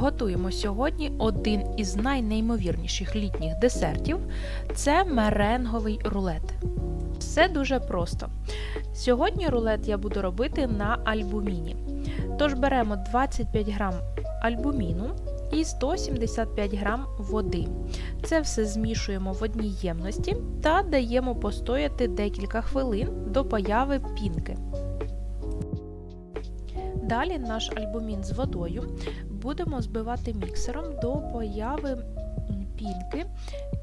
Готуємо сьогодні один із найнеймовірніших літніх десертів це меренговий рулет. Все дуже просто. Сьогодні рулет я буду робити на альбуміні. Тож беремо 25 грам альбуміну і 175 грам води. Це все змішуємо в одній ємності та даємо постояти декілька хвилин до появи пінки. Далі наш альбумін з водою будемо збивати міксером до появи пінки,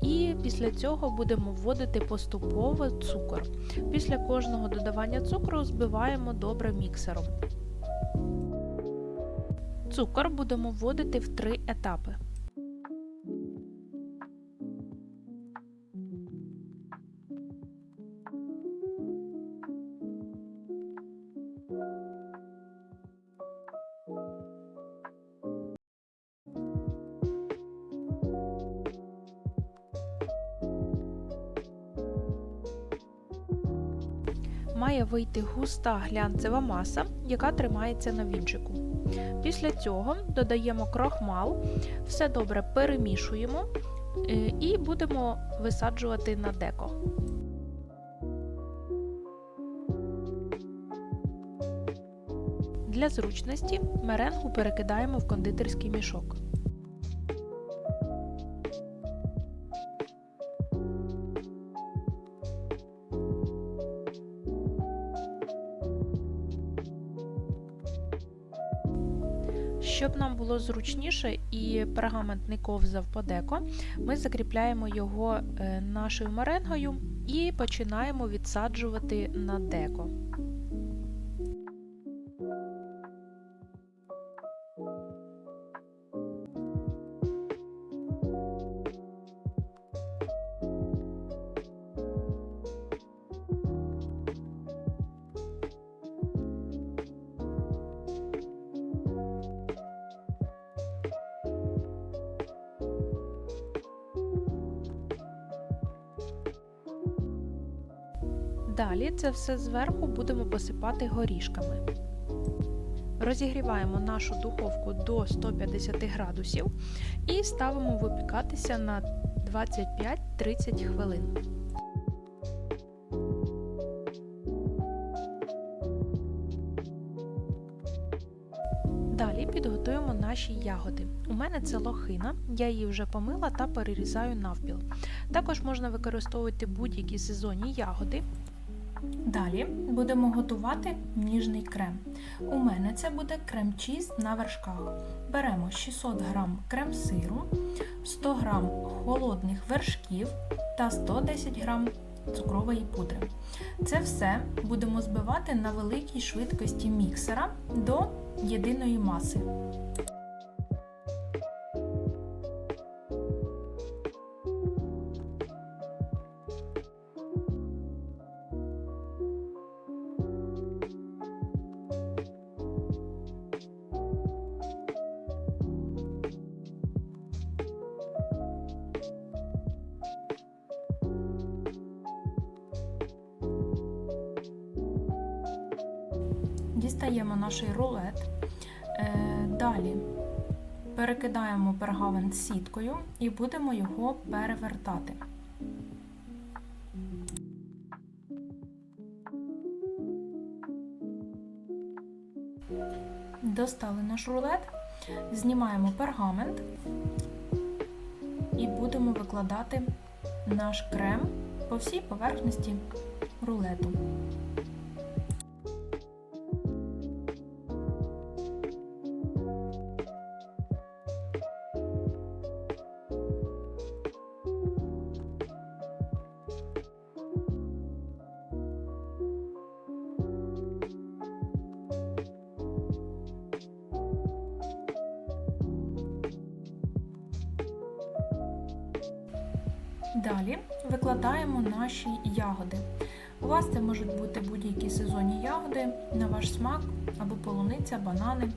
і після цього будемо вводити поступово цукор. Після кожного додавання цукру збиваємо добре міксером. Цукор будемо вводити в три етапи. Має вийти густа глянцева маса, яка тримається на вінчику. Після цього додаємо крохмал, все добре перемішуємо і будемо висаджувати на деко. Для зручності меренгу перекидаємо в кондитерський мішок. Щоб нам було зручніше і пергамент не ковзав подеко, ми закріпляємо його нашою меренгою і починаємо відсаджувати на деко. Далі це все зверху будемо посипати горішками. Розігріваємо нашу духовку до 150 градусів і ставимо випікатися на 25-30 хвилин. Далі підготуємо наші ягоди. У мене це лохина, я її вже помила та перерізаю навпіл. Також можна використовувати будь-які сезонні ягоди. Далі будемо готувати ніжний крем. У мене це буде крем-чіз на вершках. Беремо 600 г крем-сиру, 100 г холодних вершків та 110 г цукрової пудри. Це все будемо збивати на великій швидкості міксера до єдиної маси. Дістаємо наш рулет. Далі перекидаємо пергамент сіткою і будемо його перевертати. Достали наш рулет, знімаємо пергамент і будемо викладати наш крем по всій поверхності рулету. Далі викладаємо наші ягоди. У вас це можуть бути будь-які сезонні ягоди на ваш смак або полуниця, банани.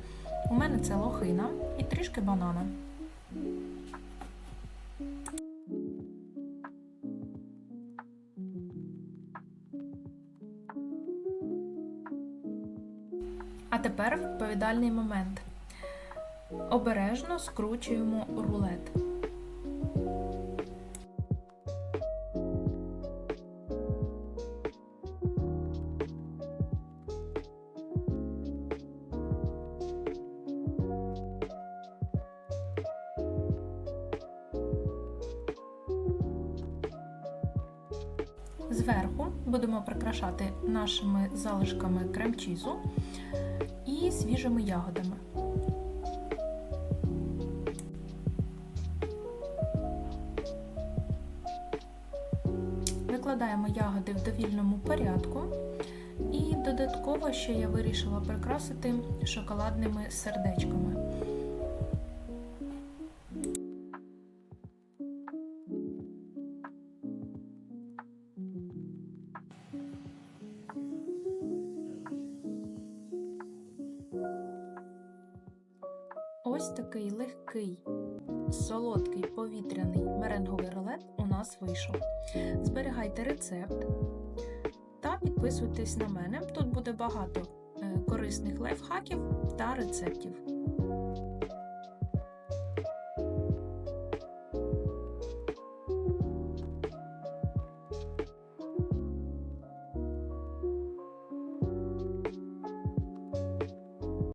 У мене це лохина і трішки банана. А тепер відповідальний момент. Обережно скручуємо рулет. Зверху будемо прикрашати нашими залишками крем-чізу і свіжими ягодами. Викладаємо ягоди в довільному порядку. І додатково ще я вирішила прикрасити шоколадними сердечками. Ось такий легкий, солодкий повітряний меренговий рулет у нас вийшов. Зберігайте рецепт та підписуйтесь на мене. Тут буде багато е, корисних лайфхаків та рецептів.